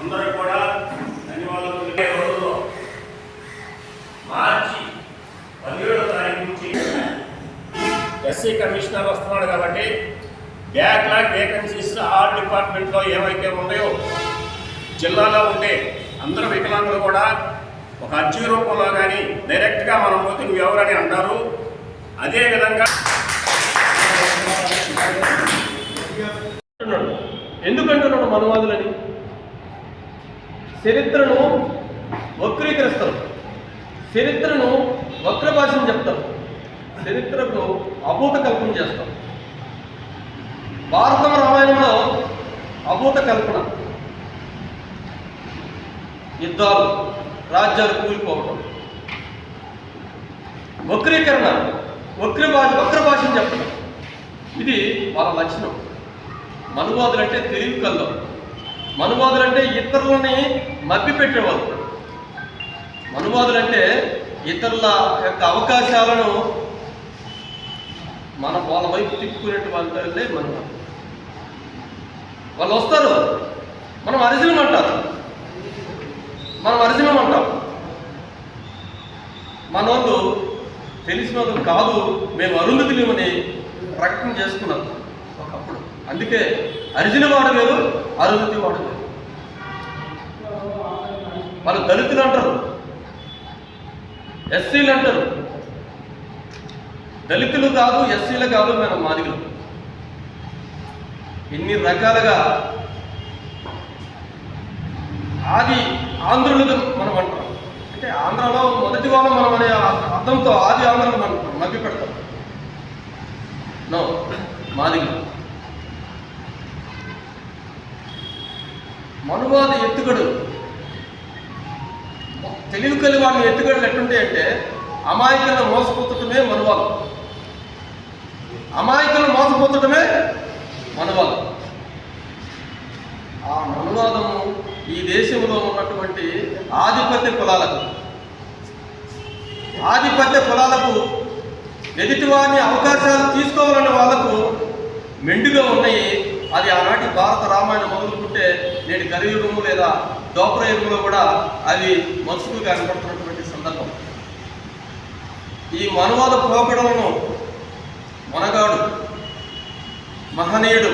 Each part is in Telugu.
అందరూ కూడా ధన్యవాదాలు తెలిపే మార్చి పదిహేడో తారీఖు నుంచి ఎస్సీ కమిషనర్ వస్తున్నాడు కాబట్టి బ్యాక్లాగ్ వేకెన్సీస్ ఆల్ డిపార్ట్మెంట్లో ఏవైతే ఉన్నాయో జిల్లాలో ఉండే అందరు వికలాంగులు కూడా ఒక అర్జీ రూపంలో కానీ డైరెక్ట్గా మనం పోతే నువ్వెవరని అంటారు? అదేవిధంగా ఎందుకంటున్నాడు మనవాదులని? చరిత్రను వక్రీకరిస్తారు. చరిత్రను వక్ర భాషను చెప్తారు. చరిత్రకు అభూత కల్పన చేస్తారు. భారతం రామాయణంలో అభూత కల్పన. యుద్ధాలు రాజ్యాలు కూలిపోవటం. వక్రీకరణ వక్ర భాష వక్ర భాషను చెప్పడం ఇది వాళ్ళ లక్షణం. మనువాదులు అంటే తెలివి కల్లో మనువాదులు అంటే ఇతరులని మభ్య పెట్టేవాళ్ళు మనువాదులు అంటే ఇతరుల యొక్క అవకాశాలను మన వాళ్ళ వైపు తిప్పుకునేటువంటి వాళ్ళే మనువాదులు. వాళ్ళు వస్తారు. మనం అరిజనం అంటారు మనం అరిజనం అంటాం. మన వాళ్ళు తెలిసిన వాళ్ళు కాదు మేము అరుంధతులేమని ప్రకటన చేసుకున్నాం ఒకప్పుడు. అందుకే అరిజిన వాడు వేరు అరుంధతి వాడు వేరు వాళ్ళు దళితులు అంటారు. ఎస్సీలు అంటారు. దళితులు కాదు ఎస్సీలు కాదు మనం మాదిగలు ఇన్ని రకాలుగా ఆది ఆంధ్రులుగా మనం అంటాం. అంటే ఆంధ్రలో మొదటి వాళ్ళం మనం అనే అర్థంతో ఆది ఆంధ్రులు మనం నవ్వి పెడతాం. నో మాదిగలు మనువాద ఎత్తుగడు. తెలివి కలిగి వాళ్ళ ఎత్తుగడలు ఎట్టుంటాయి అంటే అమాయకులను మోసపోతటమే మనువాదం. అమాయకులను మోసపోతటమే మనువాదం. ఆ మనువాదము ఈ దేశంలో ఉన్నటువంటి ఆధిపత్య కులాలకు ఆధిపత్య కులాలకు ఎదుటివారిని అవకాశాలు తీసుకోవాలనే వాళ్ళకు మెండుగా ఉన్నాయి అది ఆనాటి భారత రామాయణం మొదలుకుంటే నేటి కలియుగము లేదా దోపర యుగంలో కూడా అవి మనసులుగా కనపడుతున్నటువంటి సందర్భం. ఈ మనువాద పోకడలను మనగాడు మహనీయుడు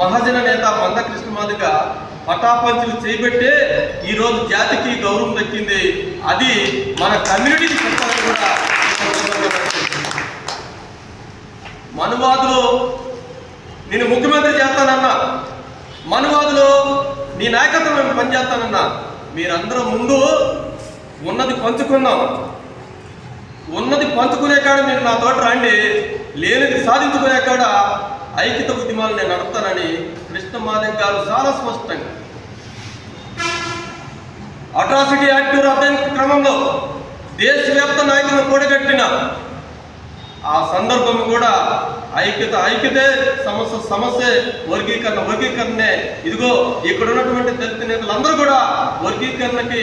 మహజన నేత మందకృష్ణ మాదిగా పటాపంచులు చేపెట్టే ఈరోజు జాతికి గౌరవం దక్కింది. అది మన కమ్యూనిటీకి చెప్పాలని కూడా మనువాదులు నేను ముఖ్యమంత్రి చేస్తానన్నా. మనువాదులో నీ నాయకత్వం మేము పనిచేస్తానన్నా. మీరందరూ ముందు ఉన్నది పంచుకుందాం. ఉన్నది పంచుకునే కాడ మీరు నా తోట రండి. లేనిది సాధించుకునే కాడ ఐక్యత ఉద్యమాలు నేను నడుపుతానని కృష్ణ మాధవ్ గారు చాలా స్పష్టంగా అట్రాసిటీ యాక్ట్ రద్దు క్రమంలో దేశవ్యాప్త నాయకులను కూడగట్టిన ఆ సందర్భం కూడా ఐక్యత ఐక్యతే సమస్య సమస్య వర్గీకరణ వర్గీకరణే. ఇదిగో ఇక్కడ ఉన్నటువంటి దళిత నేతలందరూ కూడా వర్గీకరణకి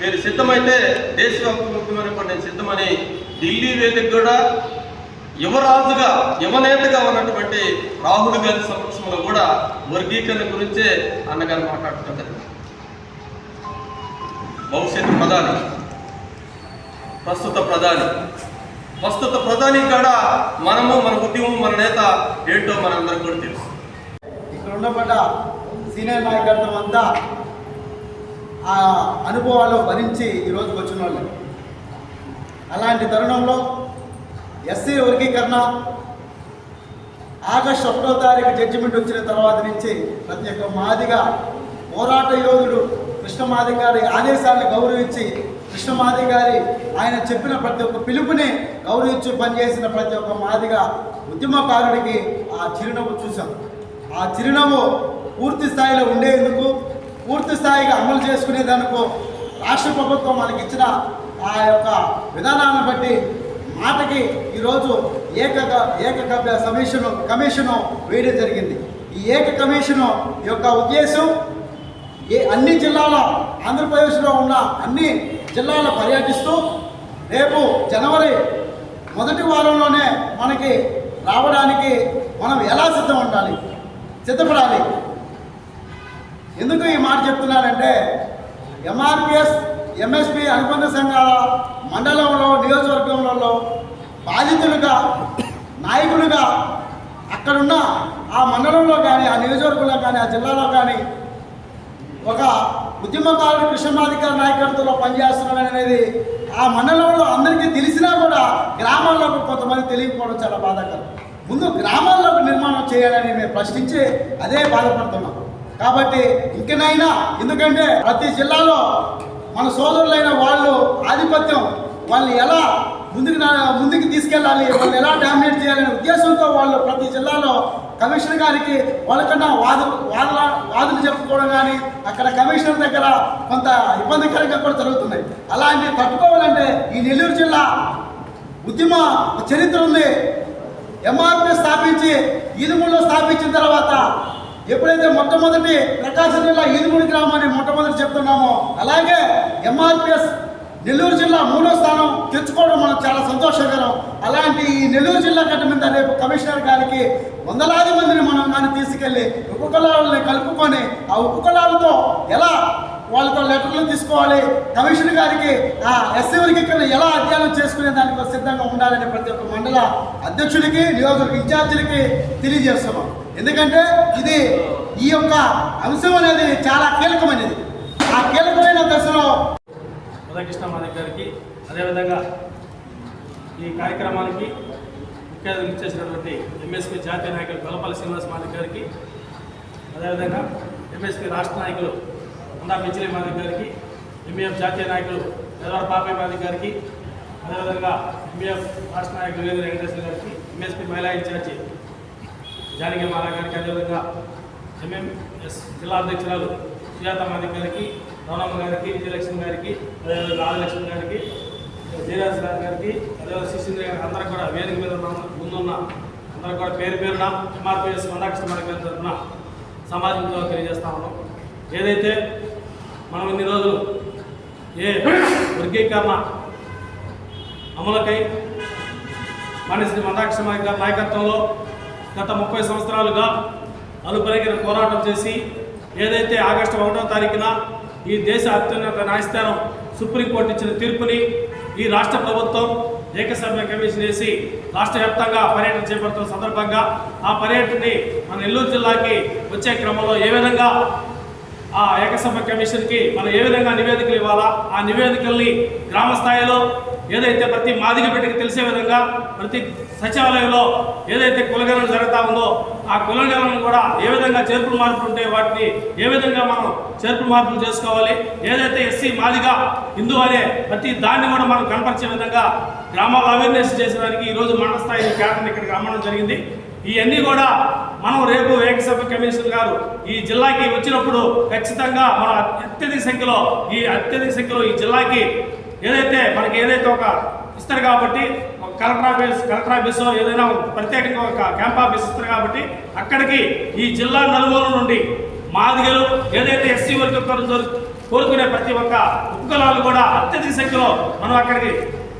మీరు సిద్ధమైతే దేశవ్యాప్త ముఖ్యమైన కూడా నేను సిద్ధమని ఢిల్లీ వేదిక కూడా యువరాజుగా యువనేతగా ఉన్నటువంటి రాహుల్ గాంధీ సమక్షంలో కూడా వర్గీకరణ గురించే అన్నగారు మాట్లాడుతుంటారు భవిష్యత్తు ప్రధాని ప్రస్తుత ప్రధాని. ప్రస్తుత ప్రధాని కూడా మనము మన ఉద్యమం మన నేత ఏంటో మనందరం కూడా తెలుసు. ఇక్కడ ఉండబడ్డ సీనియర్ నాయకత్వం అంతా ఆ అనుభవాలు భరించి ఈరోజు వచ్చిన వాళ్ళు. అలాంటి తరుణంలో ఎస్సీ వర్గీకరణ ఆగస్టు ఒకటో తారీఖు జడ్జిమెంట్ వచ్చిన తర్వాత నుంచి ప్రతి ఒక్క మాదిగా పోరాట యోధుడు కృష్ణమాధికారి ఆదేశాలను గౌరవించి కృష్ణమాది గారి ఆయన చెప్పిన ప్రతి ఒక్క పిలుపుని గౌరవించి పనిచేసిన ప్రతి ఒక్క మాదిగా ఉద్యమకారుడికి ఆ చిరునవ్వు చూసాం ఆ చిరునవ్వు పూర్తి స్థాయిలో ఉండేందుకు పూర్తి స్థాయిగా అమలు చేసుకునేందుకు రాష్ట్ర ప్రభుత్వం మనకి ఇచ్చిన ఆ యొక్క విధానాలను బట్టి మాటకి ఈరోజు ఏక ఏక కమిషను కమిషను వేయడం జరిగింది. ఈ ఏక కమిషను యొక్క ఉద్దేశం ఏ అన్ని జిల్లాల ఆంధ్రప్రదేశ్లో ఉన్న అన్ని జిల్లాలో పర్యటిస్తూ రేపు జనవరి మొదటి వారంలోనే మనకి రావడానికి మనం ఎలా సిద్ధం ఉండాలి? సిద్ధపడాలి. ఎందుకు ఈ మాట చెప్తున్నానంటే ఎంఆర్పిఎస్ ఎంఎస్పి అనుబంధ సంఘాల మండలంలో నియోజకవర్గంలో బాధితులుగా నాయకులుగా అక్కడున్న ఆ మండలంలో కానీ ఆ నియోజకవర్గంలో కానీ ఆ జిల్లాలో కానీ ఒక ఉద్యమకారుడు కృష్ణమాధికారి నాయకత్వంలో పనిచేస్తున్నాడు అనేది ఆ మండలంలో అందరికీ తెలిసినా కూడా గ్రామాల్లో కొంతమంది తెలియకపోవడం చాలా బాధాకరం. ముందు గ్రామాల్లో నిర్మాణం చేయాలని మేము ప్రశ్నించి అదే బాధపడుతున్నాం. కాబట్టి ఇంకనైనా ఎందుకంటే ప్రతి జిల్లాలో మన సోదరులైన వాళ్ళు ఆధిపత్యం వాళ్ళని ఎలా ముందుకు నా- ముందుకు తీసుకెళ్ళాలి. వాళ్ళు ఎలా డామినేట్ చేయాలనే ఉద్దేశంతో వాళ్ళు ప్రతి జిల్లాలో కమిషనర్ గారికి వాళ్ళకన్నా వాదులు వాదుల వాదులు చెప్పుకోవడం కానీ అక్కడ కమిషనర్ దగ్గర కొంత ఇబ్బందికరంగా కూడా జరుగుతున్నాయి. అలాంటి తట్టుకోవాలంటే ఈ నెల్లూరు జిల్లా ఉద్యమ చరిత్ర ఉంది ఎంఆర్పీ స్థాపించి ఈదుమూడిలో స్థాపించిన తర్వాత ఎప్పుడైతే మొట్టమొదటి ప్రకాశం జిల్లా ఈదుమూడి గ్రామాన్ని మొట్టమొదటి చెప్తున్నామో అలాగే ఎంఆర్పిఎస్ నెల్లూరు జిల్లా మూడో స్థానం తెచ్చుకోవడం మనకు చాలా సంతోషకరం. అలాంటి ఈ నెల్లూరు జిల్లా గడ్డ మీద రేపు కమిషనర్ గారికి వందలాది మందిని మనం కానీ తీసుకెళ్ళి ఉపకులాలని కలుపుకొని ఆ ఉపకులాలతో ఎలా వాళ్ళతో లెటర్లు తీసుకోవాలి కమిషనర్ గారికి ఆ ఎస్సీ వర్గీకరణ ఎలా అధ్యయనం చేసుకునే దానికి సిద్ధంగా ఉండాలని ప్రతి ఒక్క మండల అధ్యక్షుడికి నియోజకవర్గ ఇన్ఛార్జీలకి తెలియజేస్తున్నాం. ఎందుకంటే ఇది ఈ యొక్క అంశం అనేది చాలా కీలకమైనది. ఆ కీలకమైన దశలో ఉదయకృష్ణ మాధవ్ గారికి అదేవిధంగా ఈ కార్యక్రమానికి ముఖ్య అతిథి ఇచ్చేసినటువంటి ఎంఎస్పీ జాతీయ నాయకులు గొల్లపల్లి శ్రీనివాస్ మాధవ్ గారికి అదేవిధంగా ఎంఎస్పీ రాష్ట్ర నాయకులు అందా పిచ్చిలి మాధవ్ గారికి ఎంఈఎఫ్ జాతీయ నాయకులు ఎదవర పాపయ్య మాధవ్ గారికి అదేవిధంగా ఎంఈఎఫ్ రాష్ట్ర నాయకులు వేది వెంకటేశ్వర గారికి ఎంఎస్పీ మహిళా ఇన్ఛార్జి జానకి మాలా గారికి అదేవిధంగా ఎంఎంఎస్ జిల్లా అధ్యక్షురాలు సుజాత మాధవ్ గారికి రవణమ్మ గారికి విజయలక్ష్మి గారికి అదేవిధంగా రాజలక్ష్మి గారికి జయరాజ్ గారి గారికి అదేవిధంగా శిశీంద్ర గారికి అందరూ కూడా వేదిక మీద ముందున్న అందరూ కూడా పేరు పేరున ఎంఆర్పిఎస్ మందాకృష్ణ మాదిక్ గారి తరఫున సమాజంలో తెలియజేస్తా ఉన్నాం. ఏదైతే మనం ఇన్ని రోజులు ఏ వర్గీకరణ అమలుకై మన శ్రీ మందాకృష్ణ గారి నాయకత్వంలో గత ముప్పై సంవత్సరాలుగా అలుపరిగిన పోరాటం చేసి ఏదైతే ఆగస్టు ఒకటో తారీఖున ఈ దేశ అత్యున్నత న్యాయస్థానం సుప్రీంకోర్టు ఇచ్చిన తీర్పుని ఈ రాష్ట్ర ప్రభుత్వం ఏకసభ్య కమిషన్ వేసి రాష్ట్ర వ్యాప్తంగా పర్యటన చేపడుతున్న సందర్భంగా ఆ పర్యటనని మన నెల్లూరు జిల్లాకి వచ్చే క్రమంలో ఏ విధంగా ఆ ఏకసభ్య కమిషన్కి మనం ఏ విధంగా నివేదికలు ఇవ్వాలా? ఆ నివేదికల్ని గ్రామ స్థాయిలో ఏదైతే ప్రతి మాదిగ బిడ్డకి తెలిసే విధంగా ప్రతి సచివాలయంలో ఏదైతే కులగణన జరుగుతూ ఉందో ఆ కులగణను కూడా ఏ విధంగా చేర్పులు మార్పులు ఉంటే వాటిని ఏ విధంగా మనం చేర్పులు మార్పులు చేసుకోవాలి? ఏదైతే ఎస్సీ మాదిగా హిందూ అనే ప్రతి దాన్ని కూడా మనం కనపరిచే విధంగా గ్రామాల్లో అవేర్నెస్ చేసేదానికి ఈరోజు మండల స్థాయి క్యాటర్ని ఇక్కడికి రమ్మడం జరిగింది. ఇవన్నీ కూడా మనం రేపు ఏకసభ్య కమిషన్ గారు ఈ జిల్లాకి వచ్చినప్పుడు ఖచ్చితంగా మన అత్యధిక సంఖ్యలో ఈ అత్యధిక సంఖ్యలో ఈ జిల్లాకి ఏదైతే మనకి ఏదైతే ఒక ఇస్తారు కాబట్టి కలెక్టర్ ఆఫీస్ కలెక్టర్ ఆఫీసో ఏదైనా ప్రత్యేకంగా ఒక క్యాంప్ ఆఫీస్ ఇస్తారు కాబట్టి అక్కడికి ఈ జిల్లా నలుగురు నుండి మాదిగలు ఏదైతే ఎస్సీ వర్గం కోరుకునే ప్రతి ఒక్క ఉపకులాలు కూడా అత్యధిక సంఖ్యలో మనం అక్కడికి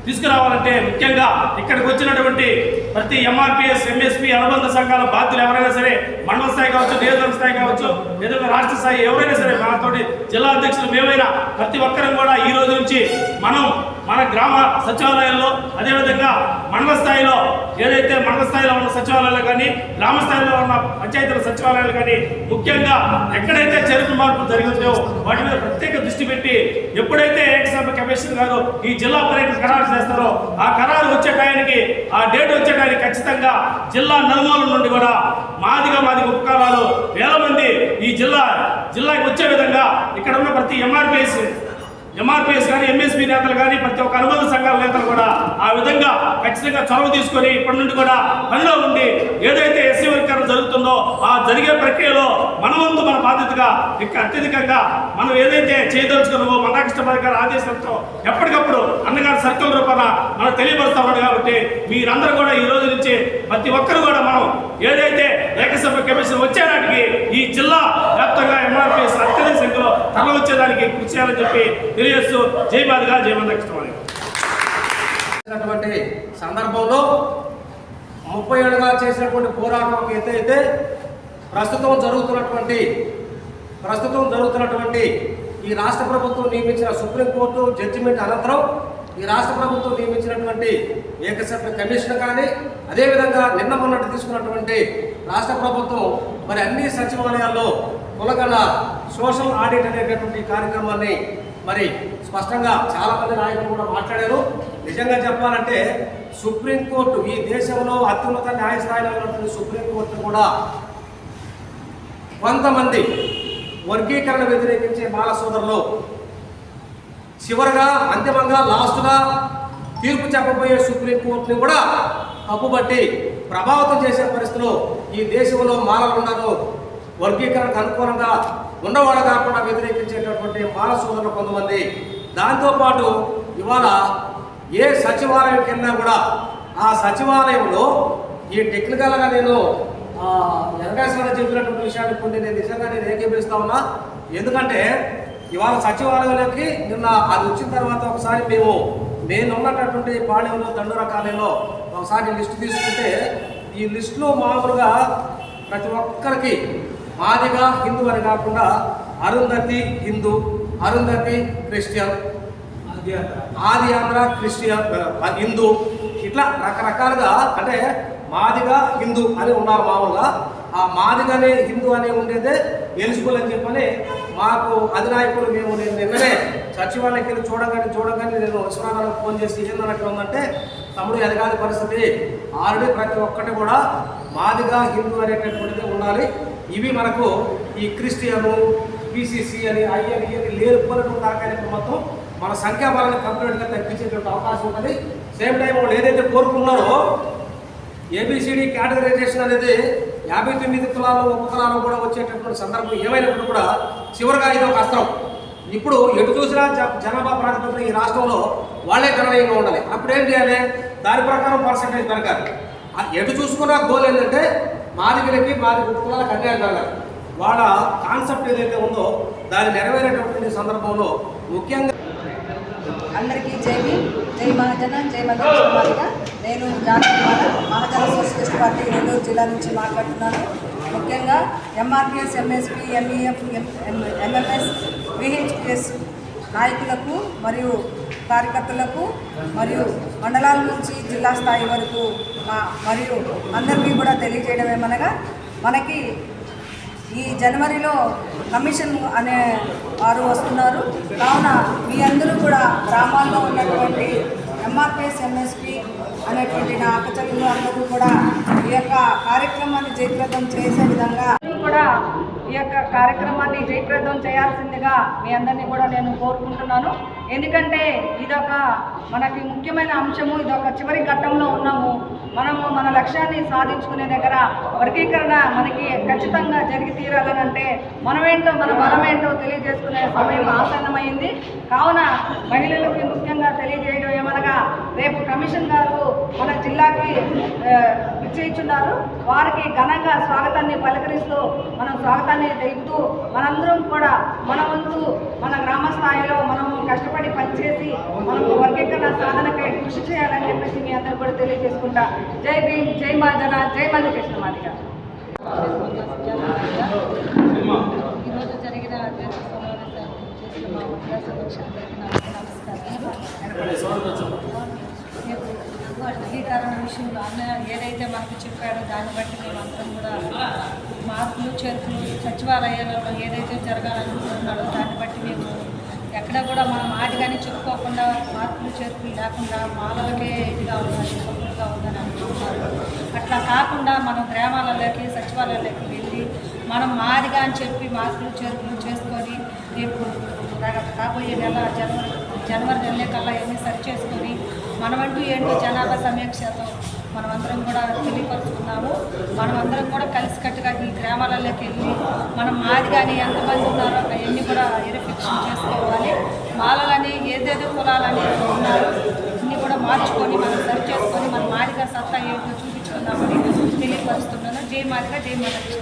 తీసుకురావాలంటే ముఖ్యంగా ఇక్కడికి వచ్చినటువంటి ప్రతి ఎంఆర్పిఎస్ ఎంఎస్పి అనుబంధ సంఘాల బాధ్యులు ఎవరైనా సరే మండల స్థాయి కావచ్చు నియోజకవర్గ స్థాయి కావచ్చు ఏదైనా రాష్ట్ర స్థాయి ఎవరైనా సరే మనతోటి జిల్లా అధ్యక్షులు మేమైనా ప్రతి ఒక్కరం కూడా ఈ రోజు నుంచి మనం మన గ్రామ సచివాలయాల్లో అదేవిధంగా మండల స్థాయిలో ఏదైతే మండల స్థాయిలో ఉన్న సచివాలయాలు కానీ గ్రామ స్థాయిలో ఉన్న పంచాయతీల సచివాలయాలు కానీ ముఖ్యంగా ఎక్కడైతే చరిత్ర మార్పులు జరుగుతాయో వాటి మీద ప్రత్యేక దృష్టి పెట్టి ఎప్పుడైతే ఏకసభ కమిషన్ గారు ఈ జిల్లా పర్యటన ఖరారు చేస్తారో ఆ ఖరారు వచ్చే టయానికి ఆ డేట్ వచ్చే టయానికి ఖచ్చితంగా జిల్లా నలుమూల నుండి కూడా మాదిగా మాదిగ ఉపకారాలు వేల మంది ఈ జిల్లా జిల్లాకి వచ్చే విధంగా ఇక్కడ ఉన్న ప్రతి ఎంఆర్పిఎస్ ఎంఆర్పిఎస్ కానీ ఎంఎస్పీ నేతలు కానీ ప్రతి ఒక్క అనుబంధ సంఘాల నేతలు కూడా ఆ విధంగా ఖచ్చితంగా చొరవ తీసుకొని ఇప్పటి నుండి కూడా పనిలో ఉండి ఏదైతే ఎస్సీ వర్గీకరణ జరుగుతుందో ఆ జరిగే ప్రక్రియలో మనవంతు మన బాధ్యతగా ఇక అత్యధికంగా మనం ఏదైతే చేయదలుచుకున్నామో మందాకృష్ణ పథకాల ఆదేశాలతో ఎప్పటికప్పుడు అన్నగారి సర్కిల్ రూపాన మనం తెలియపరుస్తా ఉన్నాడు కాబట్టి మీరందరూ కూడా ఈ రోజు నుంచి ప్రతి ఒక్కరు కూడా మనం ఏదైతే ఏకసభ కమిషన్ వచ్చే నాటికి ఈ జిల్లా వ్యాప్తంగా ఎంఆర్పిఎస్ అత్యధిక తల వచ్చేదానికి కృషి చేయాలని చెప్పి తెలియజేస్తూ జై మాదిగా జై సందర్భంలో ముప్పై ఏళ్ళుగా చేసినటువంటి పోరాటం ఏదైతే అయితే ప్రస్తుతం జరుగుతున్నటువంటి ప్రస్తుతం జరుగుతున్నటువంటి ఈ రాష్ట్ర ప్రభుత్వం నియమించిన సుప్రీంకోర్టు జడ్జిమెంట్ అనంతరం ఈ రాష్ట్ర ప్రభుత్వం నియమించినటువంటి ఏకసభ్య కమిషన్ కానీ అదేవిధంగా నిన్న మొన్నటి తీసుకున్నటువంటి రాష్ట్ర ప్రభుత్వం మరి అన్ని సచివాలయాల్లో కులగల సోషల్ ఆడిట్ అనేటటువంటి కార్యక్రమాన్ని మరి స్పష్టంగా చాలా మంది నాయకులు కూడా మాట్లాడారు. నిజంగా చెప్పాలంటే సుప్రీంకోర్టు ఈ దేశంలో అత్యున్నత న్యాయస్థాయిలో ఉన్నటువంటి సుప్రీంకోర్టు కూడా కొంతమంది వర్గీకరణ వ్యతిరేకించే బాల సోదరులు చివరగా అంతిమంగా లాస్ట్గా తీర్పు చెప్పబోయే సుప్రీంకోర్టుని కూడా తప్పుబట్టి ప్రభావితం చేసే పరిస్థితిలో ఈ దేశంలో మానవులను వర్గీకరణకు అనుకూలంగా ఉన్నవాళ్ళు కాకుండా వ్యతిరేకించేటటువంటి మాల సోదరులు కొంతమంది. దాంతోపాటు ఇవాళ ఏ సచివాలయంకి వెళ్ళినా కూడా ఆ సచివాలయంలో ఈ టెక్నికల్గా నేను వెంకటేశ్వర చెప్పినటువంటి విషయాన్ని కొన్ని నేను నిజంగా నేను ఏకీపిస్తా ఉన్నా. ఎందుకంటే ఇవాళ సచివాలయంలోకి నిన్న అది వచ్చిన తర్వాత ఒకసారి మేము నేను ఉన్నటువంటి పాళెంలో దండోర కాలనీలో ఒకసారి లిస్టు తీసుకుంటే ఈ లిస్టులో మామూలుగా ప్రతి ఒక్కరికి మాదిగా హిందూ అని కాకుండా అరుంధతి హిందూ అరుంధతి క్రిస్టియన్ ఆది ఆంధ్ర క్రిస్టియన్ హిందూ. ఇట్లా రకరకాలుగా అంటే మాదిగా హిందూ అని ఉన్నారు మామూలుగా. ఆ మాదిగానే హిందూ అని ఉండేదే ఎలిజిబుల్ అని చెప్పని మాకు అధినాయకుడు మేము నేను నిన్ననే. సచివాలయంకి వెళ్ళి చూడగానే చూడగానే నేను విశ్వనాథానికి ఫోన్ చేసి ఏందన్నట్టు ఉందంటే తమ్ముడు ఎదగాలి పరిస్థితి. ఆల్రెడీ ప్రతి ఒక్కటి కూడా మాదిగా హిందూ అనేటటువంటిది ఉండాలి. ఇవి మనకు ఈ క్రిస్టియను బీసీసీ అని ఐఎన్ అని లేనిపోయినటువంటి దాకా మొత్తం మన సంఖ్యాబలాన్ని కంప్లీట్గా తగ్గించేటువంటి అవకాశం ఉంటుంది సేమ్ టైం వాళ్ళు ఏదైతే కోరుకున్నారో ఏబిసిడి కేటగరైజేషన్ అనేది యాభై తొమ్మిది కులాలు ఒక్క కులాలు కూడా వచ్చేటటువంటి సందర్భం ఏమైనప్పుడు కూడా చివరిగా ఇది ఒక అస్త్రం. ఇప్పుడు ఎటు చూసినా జ- జనాభా ప్రాతిపదికన ఈ రాష్ట్రంలో వాళ్ళే గణనీయంగా ఉండాలి. అప్పుడు ఏం చేయాలి? దాని ప్రకారం పర్సంటేజ్ పెరగాలి. ఎటు చూసుకున్నా గోల్ ఏంటంటే మాదిగలకి మాది కులాలకు అన్యాయం జరగాలి వాళ్ళ కాన్సెప్ట్ ఏదైతే ఉందో దాన్ని నెరవేరేటటువంటి సందర్భంలో ముఖ్యంగా అందరికీ జై జై మహాజన జై మహాజన నేను జాతీయ మహాజన సోషలిస్ట్ పార్టీ నెల్లూరు జిల్లా నుంచి మాట్లాడుతున్నాను. ముఖ్యంగా MRPS MSP MEF MMS VHPS నాయకులకు మరియు కార్యకర్తలకు మరియు మండలాల నుంచి జిల్లా స్థాయి వరకు మరియు అందరికీ కూడా తెలియజేయడం ఏమనగా మనకి ఈ జనవరిలో కమిషన్ అనే వారు వస్తున్నారు. కావున మీ అందరూ కూడా గ్రామాల్లో ఉన్నటువంటి ఎంఆర్పిఎస్ ఎంఎస్పి అనేటువంటి నా అక్కచెల్లెలు అందరూ కూడా ఈ యొక్క కార్యక్రమాన్ని జయప్రదం చేసే విధంగా కూడా ఈ యొక్క కార్యక్రమాన్ని జయప్రదం చేయాల్సిందిగా మీ అందరినీ కూడా నేను కోరుకుంటున్నాను. ఎందుకంటే ఇదొక మనకి ముఖ్యమైన అంశము ఇదొక చివరి ఘట్టంలో ఉన్నాము. మనము మన లక్ష్యాన్ని సాధించుకునే దగ్గర వర్గీకరణ మనకి ఖచ్చితంగా జరిగి తీరాలనంటే మనమేంటో మన బలమేంటో తెలియజేసుకునే సమయం ఆసన్నమైంది. కావున మహిళలకి ముఖ్యంగా తెలియజేయడం ఏమనగా రేపు కమిషన్ గారు మన జిల్లాకి ఆ, విచ్చేయిచున్నారు వారికి ఘనంగా స్వాగతాన్ని పలకరిస్తూ మనం స్వాగతాన్ని తెలుపుతూ మనందరం కూడా మన వంతు మన గ్రామ స్థాయిలో మనము కష్టపడి పనిచేసి మనము వర్గీకరణ సాధనకై కృషి చేయాలని చెప్పేసి మీ అందరూ కూడా తెలియజేసుకుంటా. జై భీమ్ జై మాదన జై మంది కృష్ణ మాదిగ ఈరోజు జరిగిన వర్గీకరణ విషయంలో అన్న ఏదైతే మనకు చెప్పాడో దాన్ని బట్టి మేమందరం కూడా మార్పులు చేర్పులు సచివాలయాలలో ఏదైతే జరగాలనుకుంటున్నాడో దాన్ని బట్టి మేము ఎక్కడ కూడా మన మాట కానీ చెప్పుకోకుండా మార్పులు చేర్పులు లేకుండా మాలలకే ఇదిగా ఉందని సపోర్ట్గా ఉందని అనుకుంటున్నారు అట్లా కాకుండా మనం గ్రామాలలోకి సచివాలయాలకి మనం మాదిగా అని చెప్పి మాస్కులు చెరుకులు చేసుకొని రేపు రా- రాబోయే నెల జనవరి జనవరి నెల కల్లా ఇవన్నీ సరి చేసుకొని మనమంటూ ఏంటో జనాభా సమీక్షతో మనమందరం కూడా తెలియపరుచుకున్నాము. మనమందరం కూడా కలిసికట్టుగా ఈ గ్రామాలలోకి వెళ్ళి మనం మాది కానీ ఎంతమంది ఉన్నారో అవన్నీ కూడా వెరిఫికేషన్ చేసుకోవాలి. మాలలని ఏదేదో కులాలని ఉన్నారు. అన్నీ కూడా మార్చుకొని మనం సరి చేసుకొని మన మాదిగా సత్తా ఏంటో చూపించుకుందామని తెలియపరుస్తున్నాను. జై మాదిగా జై మాదిగా